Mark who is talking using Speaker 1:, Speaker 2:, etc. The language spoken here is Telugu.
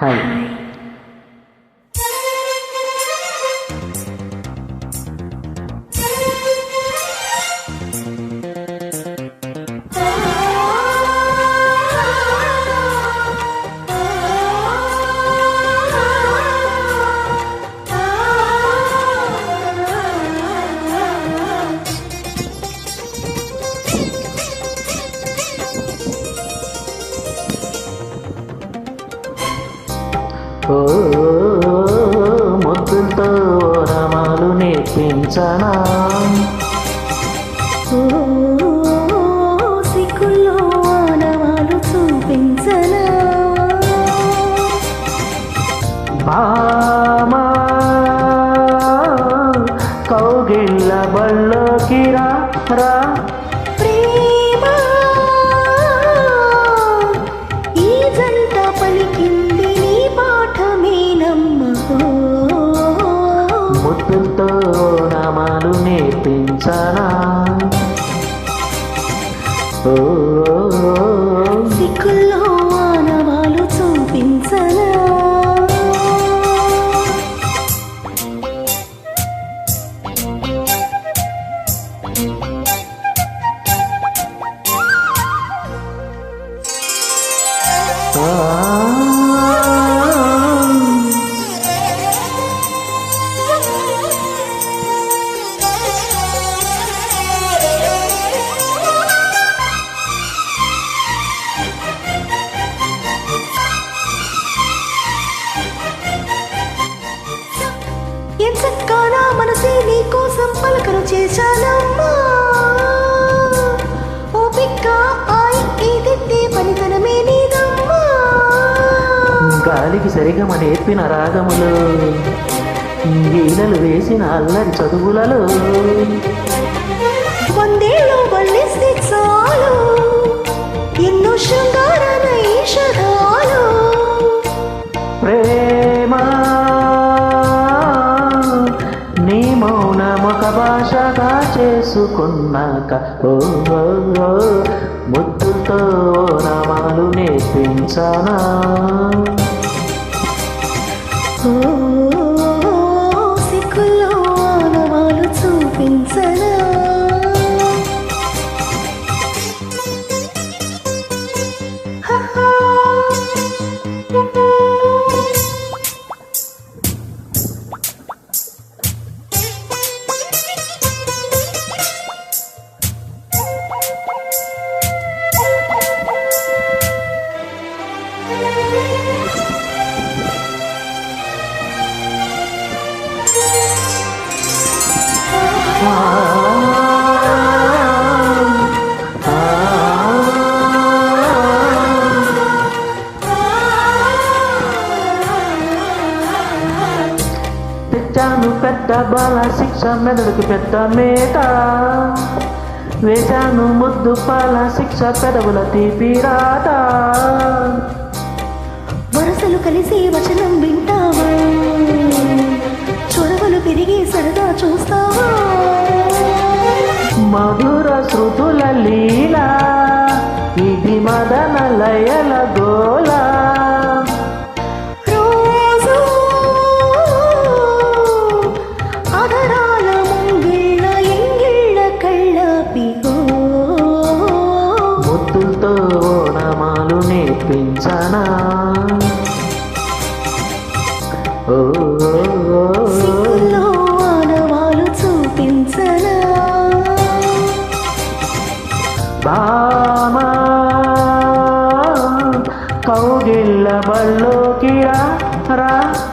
Speaker 1: 嗨。ఓ ముద్దులతో రమాలు నేర్పించనా?
Speaker 2: సిక్కుల్లో ఆనవాలు చూపించనా?
Speaker 1: బామా కౌగిళ్ళ బళ్ళోకి రా రా.
Speaker 2: సిక్కుల్లో ఆనవాలు చూపించనా ఎంచక్కా నా మనసే నీ కోసం పలకలు చేశానమ్మా. ఓ పిక్క ఆయి పనితనమే నీదమ్మా.
Speaker 1: గాలికి సరిగమ నేర్పిన రాగములు ఈలలు వేసిన అల్లరి చదువులలో.
Speaker 2: వందేళ్ళు వల్లిస్తే చాలు ఎన్నో శృంగారు
Speaker 1: చేసుకున్నాక ఓ ముద్దుతో నామాలు నేర్పించానా?
Speaker 2: ఓ
Speaker 1: తెచ్చాను పెద్ద బాల శిక్ష మెదడుకి పెద్ద మేట వేశాను ముద్దు పాల శిక్ష పెదవుల తీపిరాట
Speaker 2: వరసలు కలిసి వచనం వింటావా? చొరవలు పెరిగి సరదా చూస్తావా?
Speaker 1: మధుర శృతుల లీల ఇది మదన లయల గోల. బామా. కౌగిళ్ళ బళ్ళోకి రా.